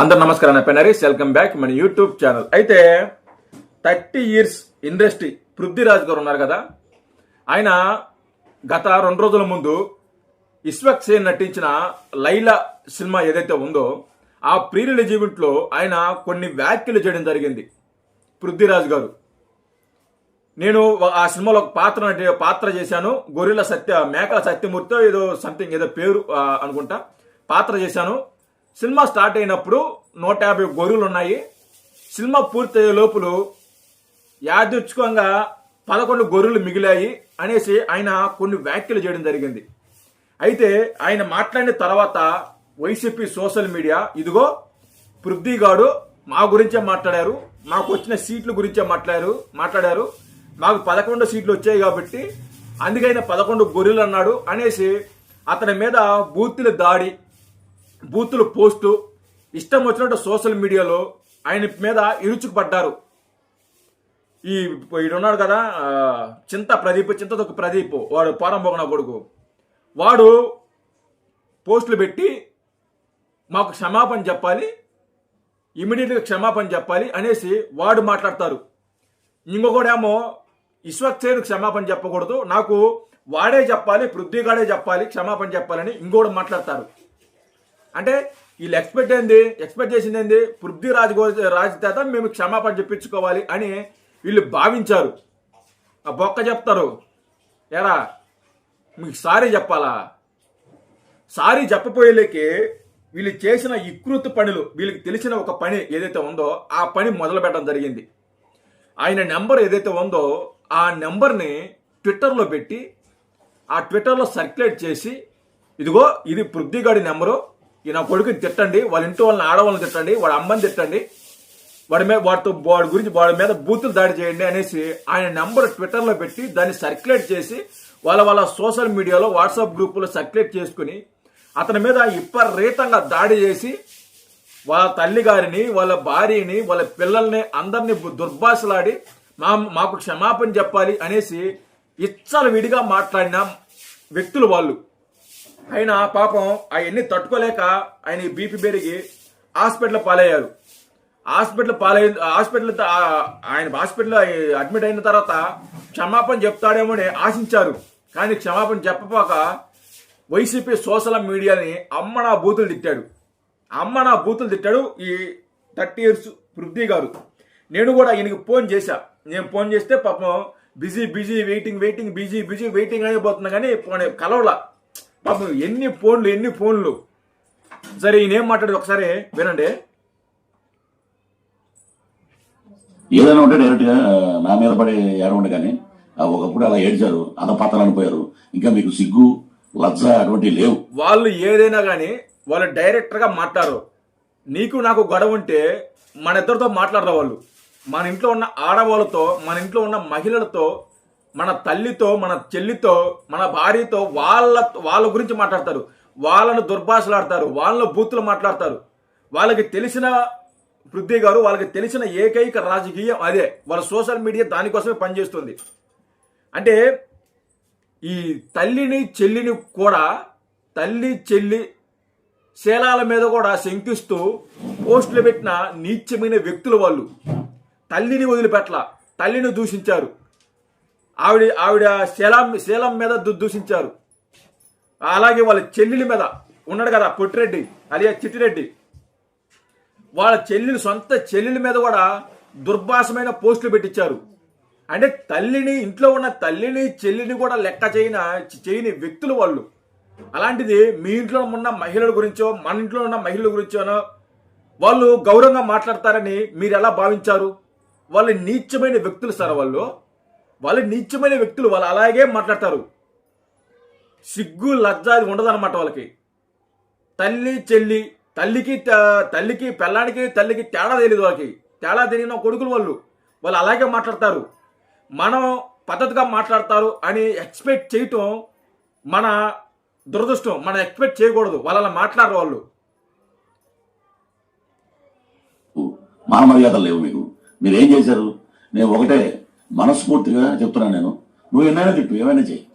అందరు నమస్కారం నా పెనరీస్ వెల్కమ్ బ్యాక్ మన యూట్యూబ్ ఛానల్. అయితే థర్టీ ఇయర్స్ ఇండస్ట్రీ పృథ్వీరాజ్ గారు ఉన్నారు కదా? ఆయన గత రెండు రోజుల ముందు ఇస్వక్ సేన్ నటించిన లైలా సినిమా ఏదైతే ఉందో ఆ ప్రీ రిలీజ్ ఈవెంట్లో ఆయన కొన్ని వ్యాఖ్యలు చేయడం జరిగింది పృథ్వీరాజ్ గారు. నేను ఆ సినిమాలో ఒక పాత్ర పాత్ర చేశాను. గొర్రెల సత్య మేకల సత్యమూర్తితో ఏదో సంథింగ్ ఏదో పేరు అనుకుంటా. పాత్ర చేశాను. సినిమా స్టార్ట్ అయినప్పుడు నూట యాభై గొర్రెలు ఉన్నాయి సినిమా పూర్తయ్యే లోపల యాదృచ్ఛికంగా పదకొండు గొర్రెలు మిగిలాయి అనేసి ఆయన కొన్ని వ్యాఖ్యలు చేయడం జరిగింది. అయితే ఆయన మాట్లాడిన తర్వాత వైసీపీ సోషల్ మీడియా ఇదిగో పృథ్వీగాడు మా గురించే మాట్లాడారు మాకు వచ్చిన సీట్ల గురించే మాట్లాడారు మాట్లాడారు మాకు పదకొండు సీట్లు వచ్చాయి కాబట్టి అందుకైనా పదకొండు గొర్రెలు అన్నాడు అనేసి అతని మీద బూతుల దాడి బూతులు పోస్టు ఇష్టం వచ్చినట్టు సోషల్ మీడియాలో ఆయన మీద ఇరుచుకుపడ్డారు. ఈ ఈడున్నాడు కదా చింత ప్రదీప్ చింతదొక్క ప్రదీప్ వాడు పారంభోగన కొడుకు. వాడు పోస్టులు పెట్టి మాకు క్షమాపణ చెప్పాలి ఇమీడియట్గా క్షమాపణ చెప్పాలి అనేసి వాడు మాట్లాడతారు. ఇంకొకడేమో ఇశ్వక్ సేన్కు క్షమాపణ చెప్పకూడదు నాకు వాడే చెప్పాలి పృథ్వీగాడే చెప్పాలి క్షమాపణ చెప్పాలని ఇంకోటి మాట్లాడతారు. అంటే వీళ్ళు ఎక్స్పెక్ట్ ఏంది? ఎక్స్పెక్ట్ చేసింది ఏంది? పృథ్వీరాజ్ గో- రాజ్ చేత మేము క్షమాపణ చెప్పించుకోవాలి అని వీళ్ళు భావించారు. ఆ బొక్క చెప్తారు. ఎరా మీకు సారీ చెప్పాలా? సారీ చెప్పపోయేలేకి వీళ్ళు చేసిన ఇకృత్ పనులు వీళ్ళకి తెలిసిన ఒక పని ఏదైతే ఉందో ఆ పని మొదలు పెట్టడం జరిగింది. ఆయన నెంబర్ ఏదైతే ఉందో ఆ నెంబర్ని ట్విట్టర్లో పెట్టి ఆ ట్విట్టర్లో సర్క్యులేట్ చేసి ఇదిగో ఇది పృథ్వీగాడి నెంబరు ఈ నా కొడుకుని తిట్టండి వాళ్ళ ఇంట్లో వాళ్ళని ఆడవాళ్ళని తిట్టండి వాడి అమ్మని తిట్టండి. వాడి మీద వాడితో వాడి గురించి వాడి మీద బూతులు దాడి చేయండి అనేసి ఆయన నెంబర్ ట్విట్టర్లో పెట్టి దాన్ని సర్క్యులేట్ చేసి వాళ్ళ వాళ్ళ సోషల్ మీడియాలో వాట్సాప్ గ్రూపులో సర్క్యులేట్ చేసుకుని అతని మీద విపరీతంగా దాడి చేసి వాళ్ళ తల్లి గారిని వాళ్ళ భార్యని వాళ్ళ పిల్లల్ని అందరినీ దుర్భాషలాడి మా మాకు క్షమాపణ చెప్పాలి అనేసి ఇచ్చల విడిగా మాట్లాడిన వ్యక్తులు వాళ్ళు. ఆయన పాపం అవన్నీ తట్టుకోలేక ఆయన బీపీ పెరిగి హాస్పిటల్ పాలయ్యారు హాస్పిటల్ పాలై హాస్పిటల్ ఆయన హాస్పిటల్ అడ్మిట్ అయిన తర్వాత క్షమాపణ చెప్తాడేమో అని ఆశించారు. కానీ క్షమాపణ చెప్పపోక వైసీపీ సోషల్ మీడియాని అమ్మ నా బూతులు తిట్టాడు. అమ్మ నా బూతులు తిట్టాడు ఈ థర్టీ ఇయర్స్ పృథ్వీ గారు. నేను కూడా ఈయనకి ఫోన్ చేశా. నేను ఫోన్ చేస్తే పాపం busy busy waiting waiting busy busy waiting అయిపోతున్నా కానీ ఫోన్ కలవలా. పాపం ఎన్ని ఫోన్లు ఎన్ని ఫోన్లు? సరే ఈయన ఏం మాట్లాడేది? ఒకసారి వినండి. ఏదైనా ఉంటే డైరెక్ట్గా నా మీద పడి ఏడవండి కానీ ఒకప్పుడు అలా ఏడ్చారు అధపాతాలని పోయారు. ఇంకా మీకు సిగ్గు లజ్జ అటువంటివి లేవు. వాళ్ళు ఏదైనా కానీ వాళ్ళు డైరెక్టర్గా మాట్లాడరు. నీకు నాకు గొడవ ఉంటే మన ఇద్దరితో మాట్లాడరు వాళ్ళు. మన ఇంట్లో ఉన్న ఆడవాళ్ళతో మన ఇంట్లో ఉన్న మహిళలతో మన తల్లితో మన చెల్లితో మన భార్యతో వాళ్ళ వాళ్ళ గురించి మాట్లాడతారు. వాళ్ళను దుర్భాషలాడతారు వాళ్ళ బూతులు మాట్లాడతారు. వాళ్ళకి తెలిసిన వృద్ధి గారు వాళ్ళకి తెలిసిన ఏకైక రాజకీయం అదే. వాళ్ళ సోషల్ మీడియా దానికోసమే పనిచేస్తుంది. అంటే ఈ తల్లిని చెల్లిని కూడా తల్లి చెల్లి శీలాల మీద కూడా శంకిస్తూ పోస్టులు పెట్టిన నీచమైన వ్యక్తులు వాళ్ళు. తల్లిని వదిలిపెట్ల తల్లిని దూషించారు. ఆవిడ ఆవిడ శీలం శీలం మీద దు- దూషించారు అలాగే వాళ్ళ చెల్లెలి మీద ఉన్నాడు కదా పొట్టిరెడ్డి అలియా చిట్టిరెడ్డి. వాళ్ళ చెల్లెలు సొంత చెల్లెల మీద కూడా దుర్భాషమైన పోస్టులు పెట్టించారు. అంటే తల్లిని ఇంట్లో ఉన్న తల్లిని చెల్లిని కూడా లెక్క చేయన చేయని వ్యక్తులు వాళ్ళు. అలాంటిది మీ ఇంట్లో ఉన్న మహిళల గురించో మన ఇంట్లో ఉన్న మహిళల గురించోనో వాళ్ళు గౌరవంగా మాట్లాడతారని మీరు ఎలా భావించారు? వాళ్ళు నీచమైన వ్యక్తులు సార్ వాళ్ళు. వాళ్ళు నీచమైన వ్యక్తులు వాళ్ళు అలాగే మాట్లాడతారు. సిగ్గు లజ్జ అది ఉండదన్నమాట వాళ్ళకి. తల్లి చెల్లి తల్లికి తల్లికి పెళ్ళానికి తల్లికి తేడా తెలియదు వాళ్ళకి. తేడా తెలియని కొడుకులు వాళ్ళు. వాళ్ళు అలాగే మాట్లాడతారు. మనం పద్ధతిగా మాట్లాడతారు అని ఎక్స్పెక్ట్ చేయటం మన దురదృష్టం. మనం ఎక్స్పెక్ట్ చేయకూడదు. వాళ్ళ మాట్లాడరు వాళ్ళు. మాన మర్యాదలు లేవు మీకు. మీరు ఏం చేశారు? నేను ఒకటే మనస్ఫూర్తిగా చెప్తున్నాను నేను. నువ్వు ఎన్నైనా తిట్టు ఏమైనా చెయ్యి.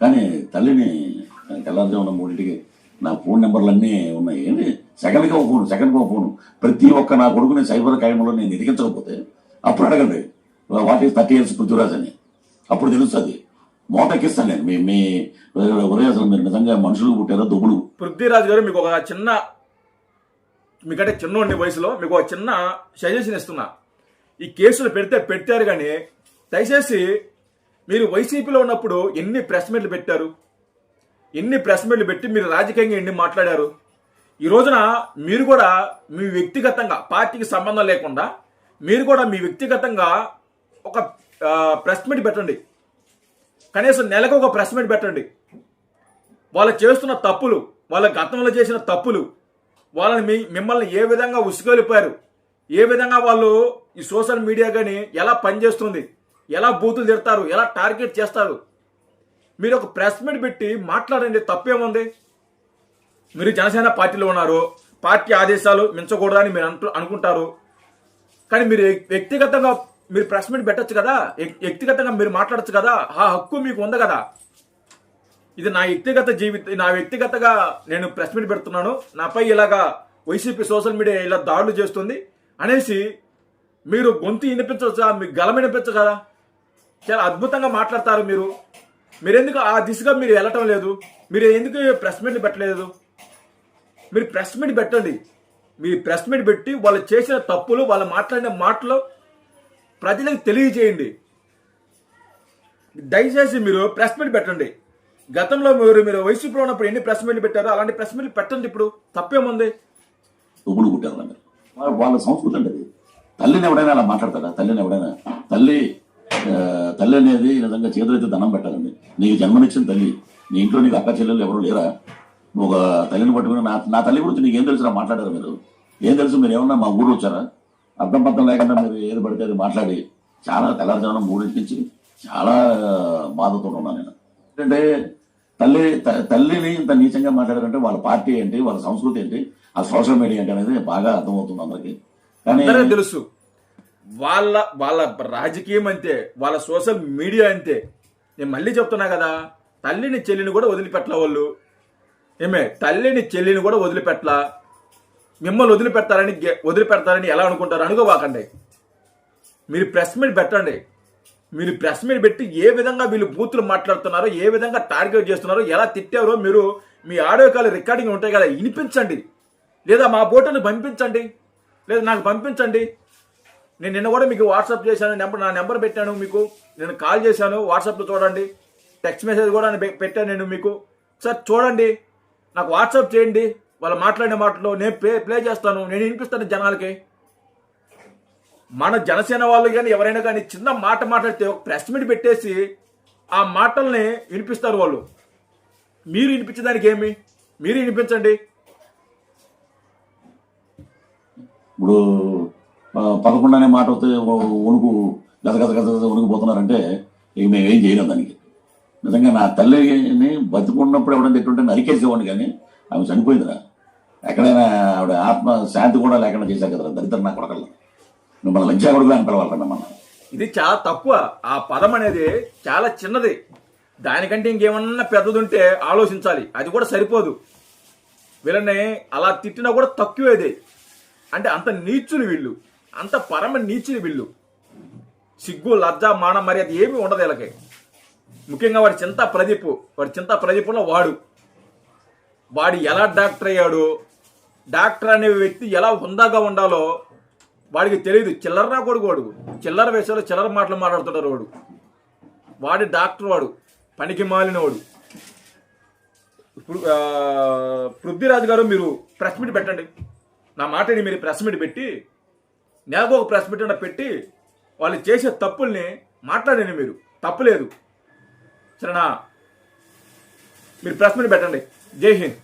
కానీ తల్లిని తెల్లారుజామున మూడింటికి నా ఫోన్ నెంబర్లు అన్నీ ఉన్నాయి. ఏంటి సెకండ్కి ఒక ఫోన్ సెకండ్కి ఒక ఫోన్. ప్రతి ఒక్క నా కొడుకుని సైబర్ క్రైమ్లో నేను ఇరికించకపోతే అప్పుడు అడగండి. What is thirty years Prithviraj అని. అప్పుడు తెలుస్తుంది. మోటకిస్తాను నేను. మీ మీ ఒరే అసలు మీరు నిజంగా మనుషులు పుట్టారా దుబ్బులు? పృథ్వీరాజ్ గారు మీకు ఒక చిన్న మీకంటే చిన్న వయసులో మీకు ఒక చిన్న సజెషన్ ఇస్తున్నా. ఈ కేసులు పెడితే పెట్టారు కానీ దయచేసి మీరు వైసీపీలో ఉన్నప్పుడు ఎన్ని ప్రెస్ మీట్లు పెట్టారు? ఎన్ని ప్రెస్ మీట్లు పెట్టి మీరు రాజకీయంగా ఎన్ని మాట్లాడారు? ఈ రోజున మీరు కూడా మీ వ్యక్తిగతంగా పార్టీకి సంబంధం లేకుండా మీరు కూడా మీ వ్యక్తిగతంగా ఒక ప్రెస్ మీట్ పెట్టండి. కనీసం నెలకు ఒక ప్రెస్ మీట్ పెట్టండి. వాళ్ళు చేస్తున్న తప్పులు వాళ్ళ గతంలో చేసిన తప్పులు వాళ్ళని మీ మిమ్మల్ని ఏ విధంగా ఉసుగొలిపారు? ఏ విధంగా వాళ్ళు ఈ సోషల్ మీడియా కానీ ఎలా పనిచేస్తుంది? ఎలా బూతులు తిడతారు ఎలా టార్గెట్ చేస్తారు? మీరు ఒక ప్రెస్ మీట్ పెట్టి మాట్లాడండి తప్పేముంది? మీరు జనసేన పార్టీలో ఉన్నారు పార్టీ ఆదేశాలు మించకూడదని మీరు అంటు అనుకుంటారు. కానీ మీరు వ్యక్తిగతంగా మీరు ప్రెస్ మీట్ పెట్టచ్చు కదా? వ్యక్తిగతంగా మీరు మాట్లాడచ్చు కదా? ఆ హక్కు మీకు ఉంది కదా? ఇది నా వ్యక్తిగత జీవిత నా వ్యక్తిగతగా నేను ప్రెస్ మీట్ పెడుతున్నాను. నాపై ఇలాగా వైసీపీ సోషల్ మీడియా ఇలా దాడులు చేస్తుంది అనేసి మీరు గొంతు వినిపించవచ్చా మీకు గలం కదా? చాలా అద్భుతంగా మాట్లాడతారు మీరు. మీరెందుకు ఆ దిశగా మీరు వెళ్ళటం లేదు? మీరు ఎందుకు ప్రెస్ మీట్ పెట్టలేదు? మీరు ప్రెస్ మీట్ పెట్టండి. మీరు ప్రెస్ మీట్ పెట్టి వాళ్ళు చేసిన తప్పులు వాళ్ళు మాట్లాడిన మాటలు ప్రజలకు తెలియజేయండి. దయచేసి మీరు ప్రెస్ మీట్ పెట్టండి. గతంలో మీరు మీరు వైసీపీలో ఉన్నప్పుడు ఎన్ని ప్రెస్ మీట్లు పెట్టారో అలాంటి ప్రెస్ మీట్లు పెట్టండి ఇప్పుడు. తప్పేముంది? ఇప్పుడు కుట్టారు వాళ్ళ- సంస్కృతి అండి తల్లిని ఎవడైనా అలా మాట్లాడతాడా? తల్లిని ఎవడైనా? తల్లి తల్లి అనేది నిజంగా చేతులైతే దండం పెట్టాలండి. నీకు జన్మనిచ్చిన తల్లి నీ ఇంట్లో నీకు అక్క చెల్లెలు ఎవరు లేరా? నువ్వు ఒక తల్లిని పట్టుకుని నా నా తల్లి గురించి నీకు ఏం తెలుసు మాట్లాడారు మీరు? ఏం తెలుసు? మీరు ఏమన్నా మా ఊరు వచ్చారా? అర్థం పర్థం లేకుండా మీరు ఏది పడితే అది మాట్లాడి చాలా తెల్లారుజామున మూడింటి నుంచి చాలా బాధతో ఉన్నాను నేను. ఎందుకంటే తల్లి తల్లిని ఇంత నీచంగా మాట్లాడారంటే వాళ్ళ పార్టీ ఏంటి వాళ్ళ సంస్కృతి ఏంటి ఆ సోషల్ మీడియా ఏంటి అనేది బాగా అర్థమవుతుంది అందరికి. కానీ తెలుసు. వాళ్ళ వాళ్ళ రాజకీయం అంతే వాళ్ళ సోషల్ మీడియా అంతే. నేను మళ్ళీ చెప్తున్నా కదా తల్లిని చెల్లిని కూడా వదిలిపెట్టల వాళ్ళు? ఏమే తల్లిని చెల్లిని కూడా వదిలిపెట్టల? మిమ్మల్ని వదిలిపెడతారని గె- వదిలిపెడతారని ఎలా అనుకుంటారు? అనుకోవాకండి. మీరు ప్రెస్ మీట్ పెట్టండి. మీరు ప్రెస్ మీట్ పెట్టి ఏ విధంగా వీళ్ళు బూతులు మాట్లాడుతున్నారో ఏ విధంగా టార్గెట్ చేస్తున్నారో ఎలా తిట్టారో మీరు మీ ఆడియో కాల్ రికార్డింగ్ ఉంటాయి కదా వినిపించండి. లేదా మా బోటను పంపించండి. లేదా నాకు పంపించండి. నేను నిన్న కూడా మీకు వాట్సాప్ చేశాను నెంబర్ నా నెంబర్ పెట్టాను మీకు. నేను కాల్ చేశాను వాట్సాప్లో చూడండి. టెక్స్ట్ మెసేజ్ కూడా పె- పెట్టాను నేను మీకు. సార్ చూడండి. నాకు వాట్సాప్ చేయండి. వాళ్ళు మాట్లాడిన మాటలు నేను ప్లే ప్లే చేస్తాను. నేను వినిపిస్తాను జనాలకి. మన జనసేన వాళ్ళు కానీ ఎవరైనా కానీ చిన్న మాట మాట్లాడితే ఒక ప్రెస్ మీట్ పెట్టేసి ఆ మాటల్ని వినిపిస్తారు వాళ్ళు. మీరు వినిపించడానికి ఏమి? మీరు వినిపించండి. ఇప్పుడు పదకొండు అనే మాట వస్తే వణుకు గద గద గద గద వణుకుపోతున్నారంటే ఇక మేము ఏం చేయలేం దానికి. నిజంగా నా తల్లిని బతుకున్నప్పుడు ఎవడన్నా ఎటువంటి నరికేసేవాడిని కానీ ఆమె చనిపోయిందిరా. ఎక్కడైనా ఆవిడ ఆత్మ శాంతి కూడా లేకుండా చేశారు కదా దరిద్రం నా కొడకల్లో. మిమ్మల్ని లంచా కొడుకులు అని పిలవాలండి మన ఇది చాలా తక్కువ. ఆ పదం అనేది చాలా చిన్నది. దానికంటే ఇంకేమన్నా పెద్దది ఉంటే ఆలోచించాలి. అది కూడా సరిపోదు. వీళ్ళని అలా తిట్టినా కూడా తక్కువేది. అంటే అంత నీచులు వీళ్ళు. అంత పరమ నీచులు వీళ్ళు. సిగ్గు లజ్జ మాన మర్యాద ఏమీ ఉండదు వీళ్ళకి. ముఖ్యంగా వాడి చింత ప్రదీప్. వాడి చింత ప్రదీప్లో వాడు. వాడు ఎలా డాక్టర్ అయ్యాడు? డాక్టర్ అనే వ్యక్తి ఎలా హుందాగా ఉండాలో వాడికి తెలియదు. చిల్లర కొడుకు వాడు. చిల్లర వేసాలో చిల్లర మాటలు మాట్లాడుతుంటారు వాడు. వాడి డాక్టర్ వాడు. పనికి మాలిన వాడు. ఇప్పుడు పృథ్వీరాజు గారు మీరు ప్రెస్ మీట్ పెట్టండి. నా మాటని మీరు ప్రెస్ మీట్ పెట్టి నెలకు ఒక ప్రెస్ మీట్ పెట్టి వాళ్ళు చేసే తప్పుల్ని మాట్లాడండి మీరు. తప్పులేదు. సరేనా? మీరు ప్రెస్ మీట్ పెట్టండి. జై హింద్.